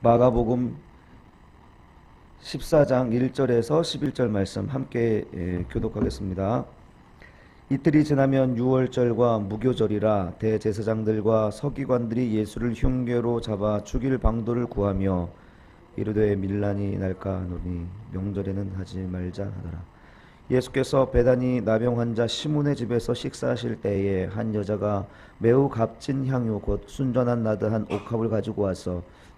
마가복음 14장 1절에서 11절 말씀 함께 예, 교독하겠습니다. 이틀이 지나면 유월절과 무교절이라 대제사장들과 서기관들이 예수를 흉계로 잡아 죽일 방도를 구하며 이르되 밀란이 날까 하노니 명절에는 하지 말자 하더라. 예수께서 베다니 나병 환자 시몬의 집에서 식사하실 때에 한 여자가 매우 값진 향유 곧 순전한 나드 한 옥합을 가지고 와서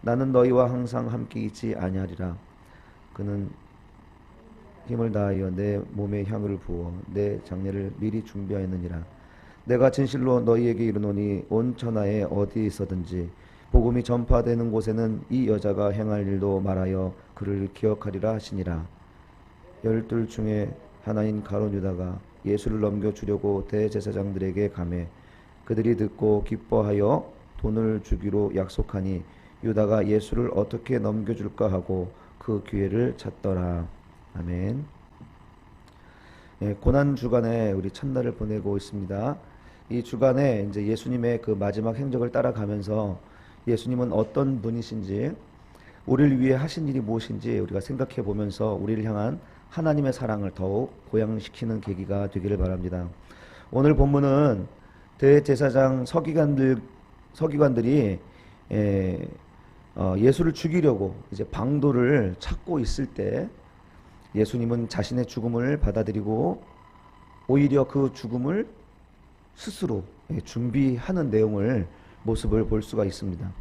나는 너희와 항상 함께 있지 아니하리라. 그는 힘을 다하여 내 몸에 향을 부어 내 장례를 미리 준비하였느니라. 내가 진실로 너희에게 이르노니 온 천하에 어디 있어든지 복음이 전파되는 곳에는 이 여자가 행할 일도 말하여 그를 기억하리라 하시니라. 열둘 중에 하나인 가론 유다가 예수를 넘겨 주려고 대제사장들에게 가매 그들이 듣고 기뻐하여 돈을 주기로 약속하니 유다가 예수를 어떻게 넘겨줄까 하고 그 기회를 찾더라 아멘. 예, 고난 주간에 우리 첫날을 보내고 있습니다. 이 주간에 이제 예수님의 그 마지막 행적을 따라가면서 예수님은 어떤 분이신지 우리를 위해 하신 일이 무엇인지 우리가 생각해 보면서 우리를 향한 하나님의 사랑을 더욱 고양시키는 계기가 되기를 바랍니다. 오늘 본문은 대제사장 서기관들 서기관들이 예, 어, 예수를 죽이려고 이제 방도를 찾고 있을 때 예수님은 자신의 죽음을 받아들이고 오히려 그 죽음을 스스로 예, 준비하는 내용을 모습을 볼 수가 있습니다.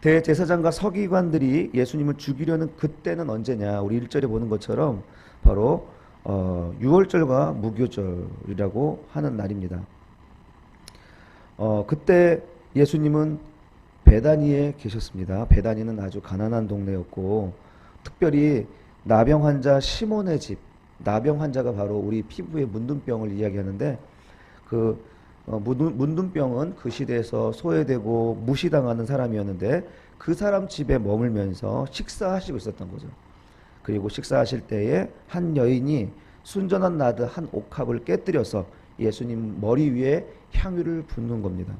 대제사장과 서기관들이 예수님을 죽이려는 그때는 언제냐? 우리 1절에 보는 것처럼 바로 어, 6월절과 무교절이라고 하는 날입니다. 어, 그때 예수님은 베다니에 계셨습니다. 베다니는 아주 가난한 동네였고 특별히 나병 환자 시몬의 집, 나병 환자가 바로 우리 피부의 문둥병을 이야기하는데 그 어, 문둥, 문둥병은 그 시대에서 소외되고 무시당하는 사람이었는데 그 사람 집에 머물면서 식사하시고 있었던 거죠. 그리고 식사하실 때에 한 여인이 순전한 나드 한 옥합을 깨뜨려서 예수님 머리 위에 향유를 붓는 겁니다.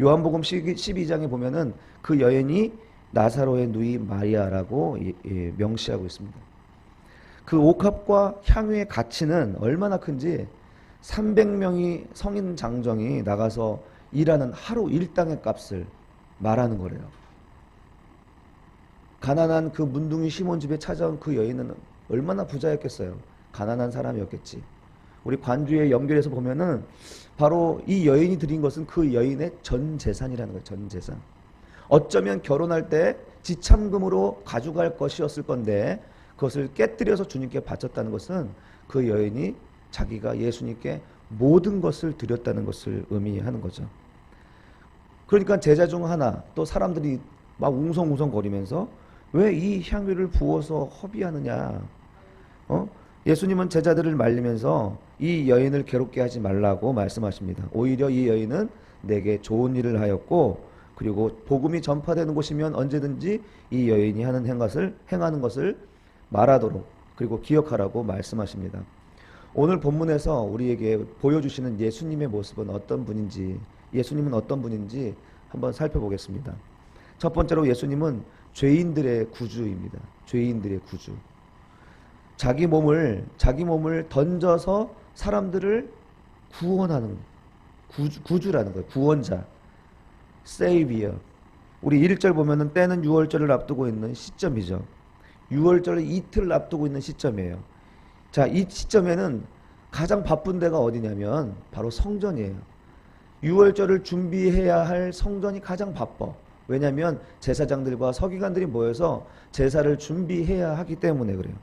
요한복음 12장에 보면은 그 여인이 나사로의 누이 마리아라고 예, 예, 명시하고 있습니다. 그 옥합과 향유의 가치는 얼마나 큰지 300명이 성인 장정이 나가서 일하는 하루 일당의 값을 말하는 거래요. 가난한 그 문둥이 시몬 집에 찾아온 그 여인은 얼마나 부자였겠어요. 가난한 사람이었겠지. 우리 관주에 연결해서 보면은 바로 이 여인이 드린 것은 그 여인의 전 재산이라는 거예요. 전 재산. 어쩌면 결혼할 때 지참금으로 가져갈 것이었을 건데 그것을 깨뜨려서 주님께 바쳤다는 것은 그 여인이 자기가 예수님께 모든 것을 드렸다는 것을 의미하는 거죠. 그러니까 제자 중 하나 또 사람들이 막 웅성웅성 거리면서 왜 이 향유를 부어서 허비하느냐? 어? 예수님은 제자들을 말리면서 이 여인을 괴롭게 하지 말라고 말씀하십니다. 오히려 이 여인은 내게 좋은 일을 하였고 그리고 복음이 전파되는 곳이면 언제든지 이 여인이 하는 행것을 행하는 것을 말하도록 그리고 기억하라고 말씀하십니다. 오늘 본문에서 우리에게 보여주시는 예수님의 모습은 어떤 분인지 예수님은 어떤 분인지 한번 살펴보겠습니다. 첫 번째로 예수님은 죄인들의 구주입니다. 죄인들의 구주. 자기 몸을 자기 몸을 던져서 사람들을 구원하는 구주, 구주라는 거예요. 구원자. 세이비어. 우리 1절 보면은 때는 6월절을 앞두고 있는 시점이죠. 6월절을 이틀 앞두고 있는 시점이에요. 자, 이 시점에는 가장 바쁜 데가 어디냐면 바로 성전이에요. 6월절을 준비해야 할 성전이 가장 바빠. 왜냐하면 제사장들과 서기관들이 모여서 제사를 준비해야 하기 때문에 그래요.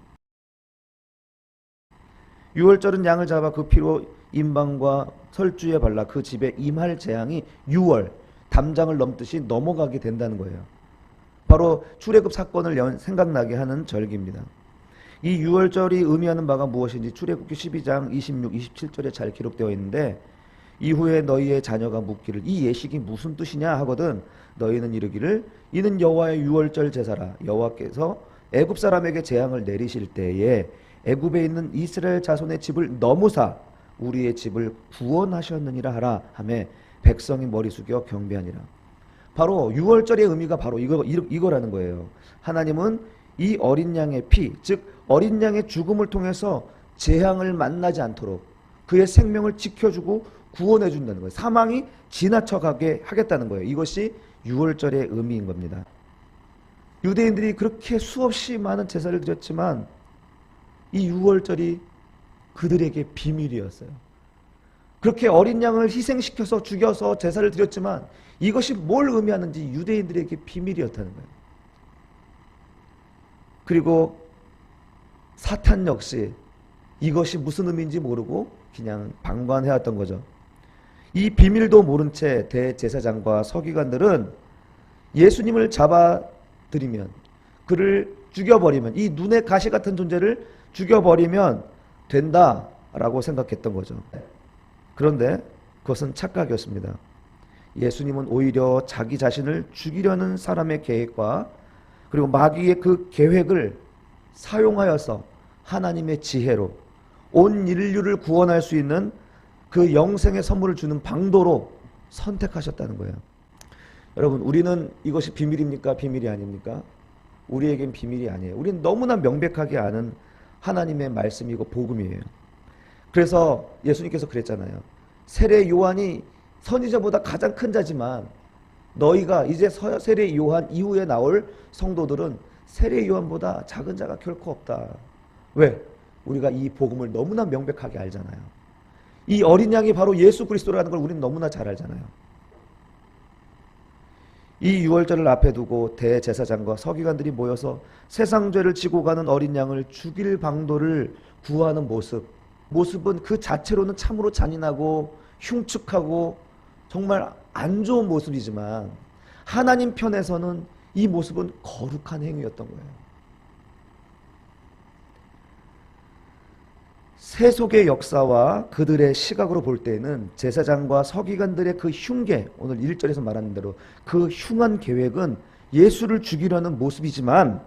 6월절은 양을 잡아 그 피로 임방과 설주에 발라 그 집에 임할 재앙이 6월 담장을 넘듯이 넘어가게 된다는 거예요. 바로 출애굽 사건을 연- 생각나게 하는 절기입니다. 이 유월절이 의미하는 바가 무엇인지 출애굽기 12장 26, 27절에 잘 기록되어 있는데 이후에 너희의 자녀가 묻기를 이 예식이 무슨 뜻이냐 하거든 너희는 이르기를 이는 여호와의 유월절 제사라 여호와께서 애굽 사람에게 재앙을 내리실 때에 애굽에 있는 이스라엘 자손의 집을 넘으사 우리의 집을 구원하셨느니라 하라 하매 백성이 머리 숙여 경배하니라 바로 유월절의 의미가 바로 이거 이- 이거라는 거예요. 하나님은 이 어린 양의 피, 즉 어린 양의 죽음을 통해서 재앙을 만나지 않도록 그의 생명을 지켜주고 구원해 준다는 거예요. 사망이 지나쳐가게 하겠다는 거예요. 이것이 유월절의 의미인 겁니다. 유대인들이 그렇게 수없이 많은 제사를 드렸지만 이 유월절이 그들에게 비밀이었어요. 그렇게 어린 양을 희생시켜서 죽여서 제사를 드렸지만 이것이 뭘 의미하는지 유대인들에게 비밀이었다는 거예요. 그리고 사탄 역시 이것이 무슨 의미인지 모르고 그냥 방관해왔던 거죠. 이 비밀도 모른 채 대제사장과 서기관들은 예수님을 잡아들이면 그를 죽여버리면 이 눈의 가시 같은 존재를 죽여버리면 된다라고 생각했던 거죠. 그런데 그것은 착각이었습니다. 예수님은 오히려 자기 자신을 죽이려는 사람의 계획과 그리고 마귀의 그 계획을 사용하여서 하나님의 지혜로 온 인류를 구원할 수 있는 그 영생의 선물을 주는 방도로 선택하셨다는 거예요. 여러분, 우리는 이것이 비밀입니까? 비밀이 아닙니까? 우리에겐 비밀이 아니에요. 우리는 너무나 명백하게 아는 하나님의 말씀이고 복음이에요. 그래서 예수님께서 그랬잖아요. 세례 요한이 선지자보다 가장 큰 자지만 너희가 이제 서- 세례 요한 이후에 나올 성도들은 세례 요한보다 작은 자가 결코 없다. 왜? 우리가 이 복음을 너무나 명백하게 알잖아요. 이 어린 양이 바로 예수 그리스도라는 걸 우리는 너무나 잘 알잖아요. 이 유월절을 앞에 두고 대제사장과 서기관들이 모여서 세상 죄를 지고 가는 어린 양을 죽일 방도를 구하는 모습. 모습은 그 자체로는 참으로 잔인하고 흉측하고 정말 안 좋은 모습이지만 하나님 편에서는 이 모습은 거룩한 행위였던 거예요. 세속의 역사와 그들의 시각으로 볼 때는 제사장과 서기관들의 그 흉계, 오늘 1절에서 말하는 대로 그 흉한 계획은 예수를 죽이려는 모습이지만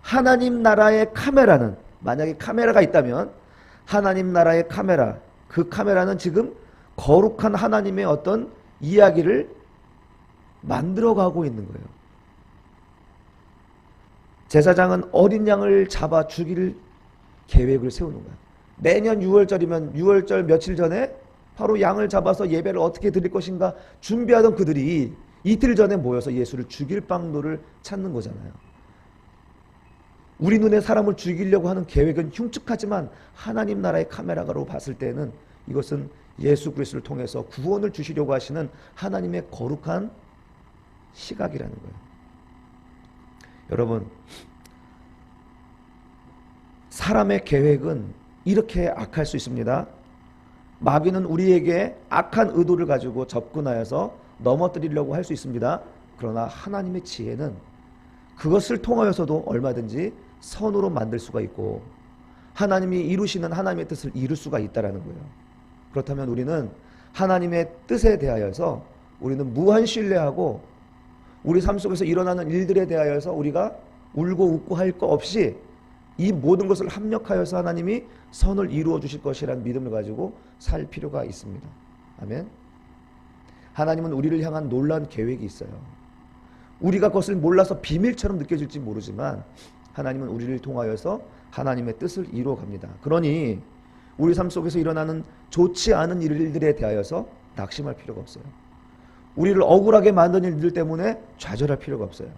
하나님 나라의 카메라는 만약에 카메라가 있다면 하나님 나라의 카메라, 그 카메라는 지금 거룩한 하나님의 어떤 이야기를 만들어가고 있는 거예요. 제사장은 어린 양을 잡아 죽일 계획을 세우는 거야. 매년 6월절이면 6월절 며칠 전에 바로 양을 잡아서 예배를 어떻게 드릴 것인가 준비하던 그들이 이틀 전에 모여서 예수를 죽일 방도를 찾는 거잖아요. 우리 눈에 사람을 죽이려고 하는 계획은 흉측하지만 하나님 나라의 카메라로 봤을 때는 이것은 예수 그리스도를 통해서 구원을 주시려고 하시는 하나님의 거룩한 시각이라는 거예요. 여러분, 사람의 계획은 이렇게 악할 수 있습니다. 마귀는 우리에게 악한 의도를 가지고 접근하여서 넘어뜨리려고 할 수 있습니다. 그러나 하나님의 지혜는 그것을 통하여서도 얼마든지 선으로 만들 수가 있고 하나님이 이루시는 하나님의 뜻을 이룰 수가 있다라는 거예요. 그렇다면 우리는 하나님의 뜻에 대하여서 우리는 무한 신뢰하고 우리 삶 속에서 일어나는 일들에 대하여서 우리가 울고 웃고 할 거 없이 이 모든 것을 합력하여서 하나님이 선을 이루어 주실 것이라는 믿음을 가지고 살 필요가 있습니다. 아멘. 하나님은 우리를 향한 놀라운 계획이 있어요. 우리가 그것을 몰라서 비밀처럼 느껴질지 모르지만 하나님은 우리를 통하여서 하나님의 뜻을 이루어 갑니다. 그러니 우리 삶 속에서 일어나는 좋지 않은 일들에 대하여서 낙심할 필요가 없어요. 우리를 억울하게 만드는 일들 때문에 좌절할 필요가 없어요.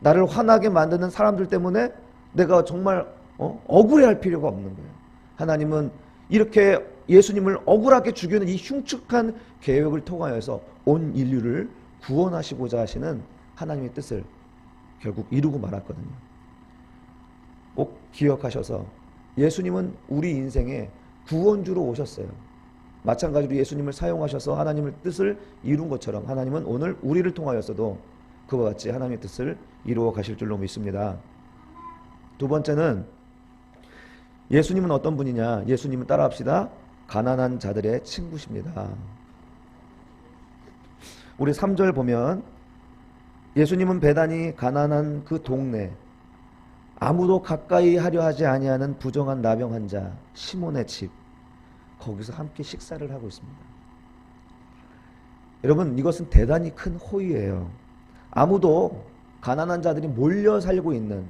나를 화나게 만드는 사람들 때문에 내가 정말 어? 억울해할 필요가 없는 거예요. 하나님은 이렇게 예수님을 억울하게 죽이는 이 흉측한 계획을 통하여서 온 인류를 구원하시고자 하시는 하나님의 뜻을 결국 이루고 말았거든요. 꼭 기억하셔서 예수님은 우리 인생에 구원주로 오셨어요. 마찬가지로 예수님을 사용하셔서 하나님의 뜻을 이룬 것처럼 하나님은 오늘 우리를 통하여서도 그와 같이 하나님의 뜻을 이루어 가실 줄로 믿습니다. 두 번째는 예수님은 어떤 분이냐? 예수님은 따라합시다. 가난한 자들의 친구십니다. 우리 3절 보면 예수님은 배단이 가난한 그 동네 아무도 가까이 하려 하지 아니하는 부정한 나병 환자 시몬의 집 거기서 함께 식사를 하고 있습니다. 여러분 이것은 대단히 큰 호의예요. 아무도 가난한 자들이 몰려 살고 있는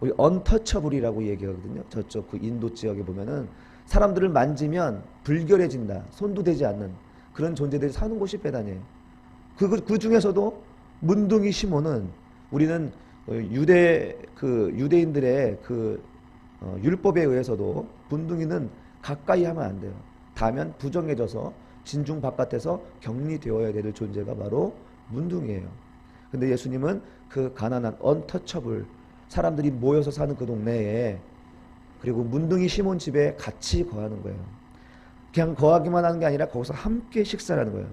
우리 언터처블이라고 얘기하거든요. 저쪽 그 인도 지역에 보면은 사람들을 만지면 불결해진다. 손도 대지 않는 그런 존재들이 사는 곳이 배단이에요. 그, 그, 그 중에서도 문둥이 시몬은 우리는 어, 유대 그 유대인들의 그 어, 율법에 의해서도 문둥이는 가까이 하면 안 돼요. 닿으면 부정해져서 진중 바깥에서 격리되어야 될 존재가 바로 문둥이에요. 근데 예수님은 그 가난한 언터처블 사람들이 모여서 사는 그 동네에 그리고 문둥이 시몬 집에 같이 거하는 거예요. 그냥 거하기만 하는 게 아니라 거기서 함께 식사를 하는 거예요.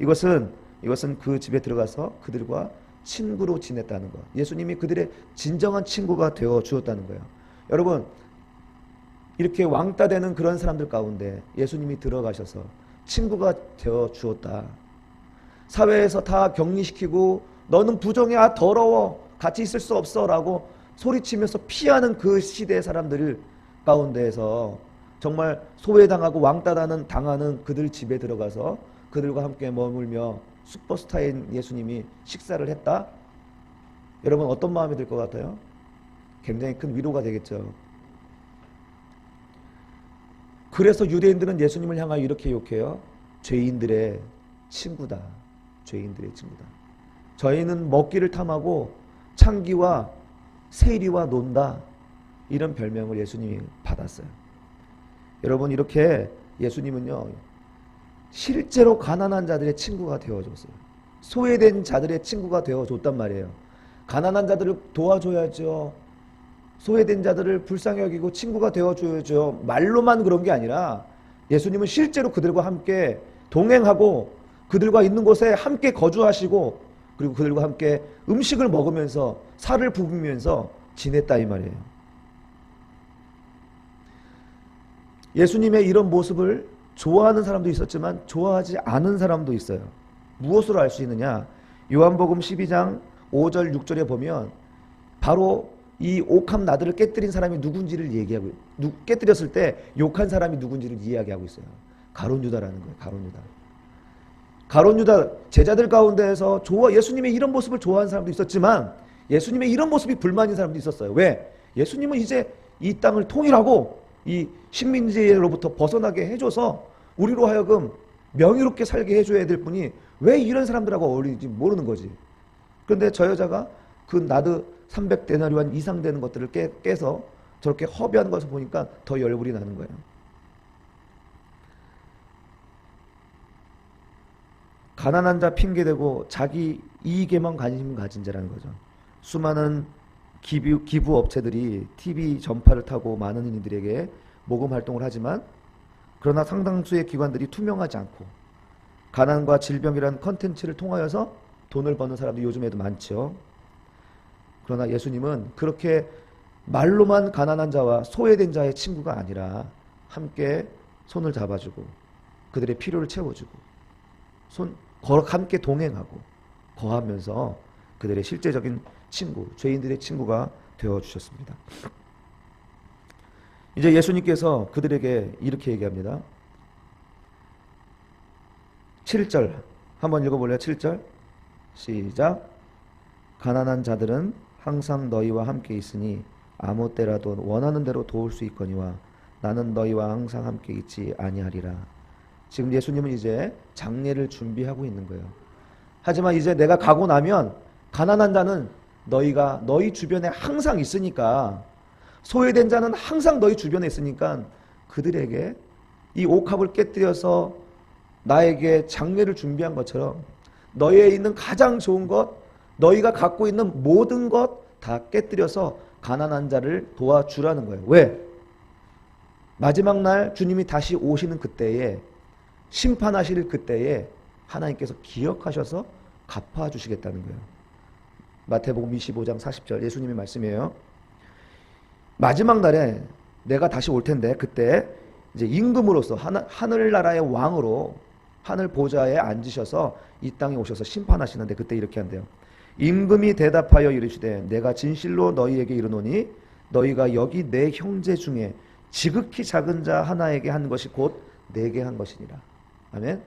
이것은 이것은 그 집에 들어가서 그들과 친구로 지냈다는 거. 예수님이 그들의 진정한 친구가 되어 주었다는 거예요. 여러분 이렇게 왕따 되는 그런 사람들 가운데 예수님이 들어가셔서 친구가 되어 주었다. 사회에서 다 격리시키고 너는 부정해 아 더러워 같이 있을 수 없어라고 소리치면서 피하는 그 시대의 사람들 가운데에서 정말 소외당하고 왕따다는 당하는 그들 집에 들어가서 그들과 함께 머물며 슈퍼스타인 예수님이 식사를 했다. 여러분 어떤 마음이 들 것 같아요? 굉장히 큰 위로가 되겠죠. 그래서 유대인들은 예수님을 향하여 이렇게 욕해요. 죄인들의 친구다. 죄인들의 친구다. 저희는 먹기를 탐하고 창기와 세리와 논다. 이런 별명을 예수님이 받았어요. 여러분 이렇게 예수님은요. 실제로 가난한 자들의 친구가 되어줬어요. 소외된 자들의 친구가 되어줬단 말이에요. 가난한 자들을 도와줘야죠. 소외된 자들을 불쌍히 여기고 친구가 되어줘야죠. 말로만 그런 게 아니라 예수님은 실제로 그들과 함께 동행하고 그들과 있는 곳에 함께 거주하시고 그리고 그들과 함께 음식을 먹으면서 살을 부비면서 지냈다 이 말이에요. 예수님의 이런 모습을 좋아하는 사람도 있었지만 좋아하지 않은 사람도 있어요. 무엇으로 알 수 있느냐? 요한복음 12장 5절 6절에 보면 바로 이 옥함 나들을 깨뜨린 사람이 누군지를 얘기하고 누, 깨뜨렸을 때 욕한 사람이 누군지를 이야기하고 있어요. 가론 유다라는 거예요. 가론 유다. 가론 유다 제자들 가운데에서 좋아 예수님의 이런 모습을 좋아하는 사람도 있었지만 예수님의 이런 모습이 불만인 사람도 있었어요. 왜? 예수님은 이제 이 땅을 통일하고 이 식민지로부터 벗어나게 해줘서 우리로 하여금 명예롭게 살게 해줘야 될 분이 왜 이런 사람들하고 어울리는지 모르는 거지. 그런데 저 여자가 그 나드 300데나리온 이상 되는 것들을 깨, 깨서 저렇게 허비하는 것을 보니까 더 열불이 나는 거예요. 가난한 자 핑계대고 자기 이익에만 관심 가진 자라는 거죠. 수많은 기부, 기부 업체들이 TV 전파를 타고 많은 이들에게 모금 활동을 하지만 그러나 상당수의 기관들이 투명하지 않고 가난과 질병이라는 컨텐츠를 통하여서 돈을 버는 사람들이 요즘에도 많죠. 그러나 예수님은 그렇게 말로만 가난한 자와 소외된 자의 친구가 아니라 함께 손을 잡아주고 그들의 필요를 채워주고 손 함께 동행하고 거하면서 그들의 실제적인 친구, 죄인들의 친구가 되어 주셨습니다. 이제 예수님께서 그들에게 이렇게 얘기합니다. 7절 한번 읽어볼래요? 7절 시작 가난한 자들은 항상 너희와 함께 있으니 아무 때라도 원하는 대로 도울 수 있거니와 나는 너희와 항상 함께 있지 아니하리라. 지금 예수님은 이제 장례를 준비하고 있는 거예요. 하지만 이제 내가 가고 나면 가난한 자는 너희가 너희 주변에 항상 있으니까 소외된 자는 항상 너희 주변에 있으니까 그들에게 이 옥합을 깨뜨려서 나에게 장례를 준비한 것처럼 너희에 있는 가장 좋은 것, 너희가 갖고 있는 모든 것 다 깨뜨려서 가난한 자를 도와주라는 거예요. 왜? 마지막 날 주님이 다시 오시는 그때에 심판하실 그때에 하나님께서 기억하셔서 갚아 주시겠다는 거예요. 마태복음 25장 40절 예수님의 말씀이에요. 마지막 날에 내가 다시 올 텐데 그때 이제 임금으로서 하늘, 하늘나라의 왕으로 하늘 보좌에 앉으셔서 이 땅에 오셔서 심판하시는데 그때 이렇게 한대요. 임금이 대답하여 이르시되 내가 진실로 너희에게 이르노니 너희가 여기 내 형제 중에 지극히 작은 자 하나에게 한 것이 곧 내게 한 것이니라. 아멘.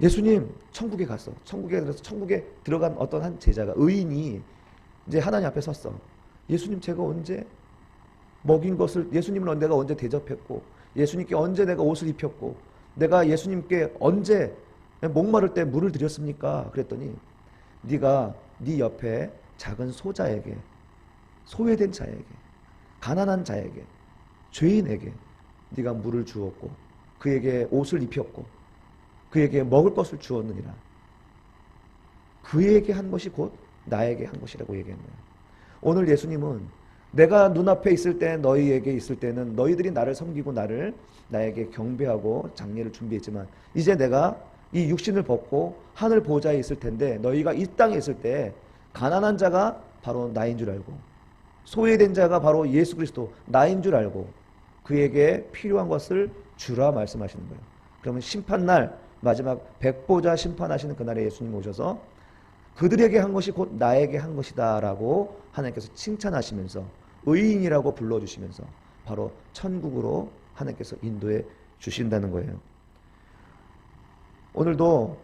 예수님 천국에 갔어. 천국에 들어서 천국에 들어간 어떤 한 제자가 의인이 이제 하나님 앞에 섰어. 예수님 제가 언제 먹인 것을 예수님을 내가 언제 대접했고 예수님께 언제 내가 옷을 입혔고 내가 예수님께 언제 목마를 때 물을 드렸습니까? 그랬더니 네가 네 옆에 작은 소자에게 소외된 자에게 가난한 자에게 죄인에게 네가 물을 주었고 그에게 옷을 입혔고 그에게 먹을 것을 주었느니라. 그에게 한 것이 곧 나에게 한 것이라고 얘기했네요. 오늘 예수님은 내가 눈앞에 있을 때 너희에게 있을 때는 너희들이 나를 섬기고 나를 나에게 경배하고 장례를 준비했지만 이제 내가 이 육신을 벗고 하늘 보좌에 있을 텐데 너희가 이 땅에 있을 때 가난한 자가 바로 나인 줄 알고 소외된 자가 바로 예수 그리스도 나인 줄 알고 그에게 필요한 것을 주라 말씀하시는 거예요. 그러면 심판날 마지막 백보자 심판하시는 그날에 예수님 오셔서 그들에게 한 것이 곧 나에게 한 것이다라고 하나님께서 칭찬하시면서 의인이라고 불러주시면서 바로 천국으로 하나님께서 인도해 주신다는 거예요. 오늘도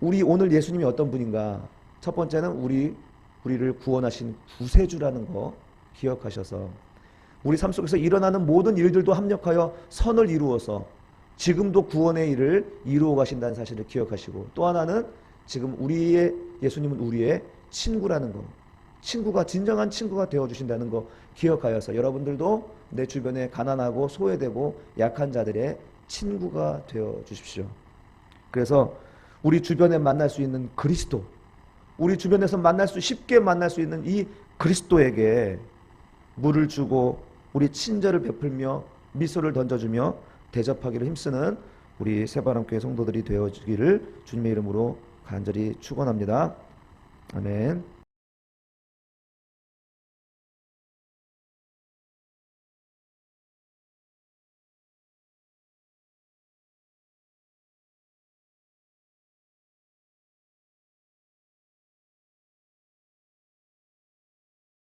우리 오늘 예수님이 어떤 분인가? 첫 번째는 우리 우리를 구원하신 구세주라는 거 기억하셔서 우리 삶 속에서 일어나는 모든 일들도 합력하여 선을 이루어서 지금도 구원의 일을 이루어 가신다는 사실을 기억하시고 또 하나는 지금 우리의 예수님은 우리의 친구라는 거. 친구가 진정한 친구가 되어 주신다는 거 기억하여서 여러분들도 내 주변에 가난하고 소외되고 약한 자들의 친구가 되어 주십시오. 그래서 우리 주변에 만날 수 있는 그리스도, 우리 주변에서 만날 수 쉽게 만날 수 있는 이 그리스도에게 물을 주고 우리 친절을 베풀며 미소를 던져주며 대접하기를 힘쓰는 우리 새바람교회 성도들이 되어주기를 주님의 이름으로 간절히 축원합니다. 아멘.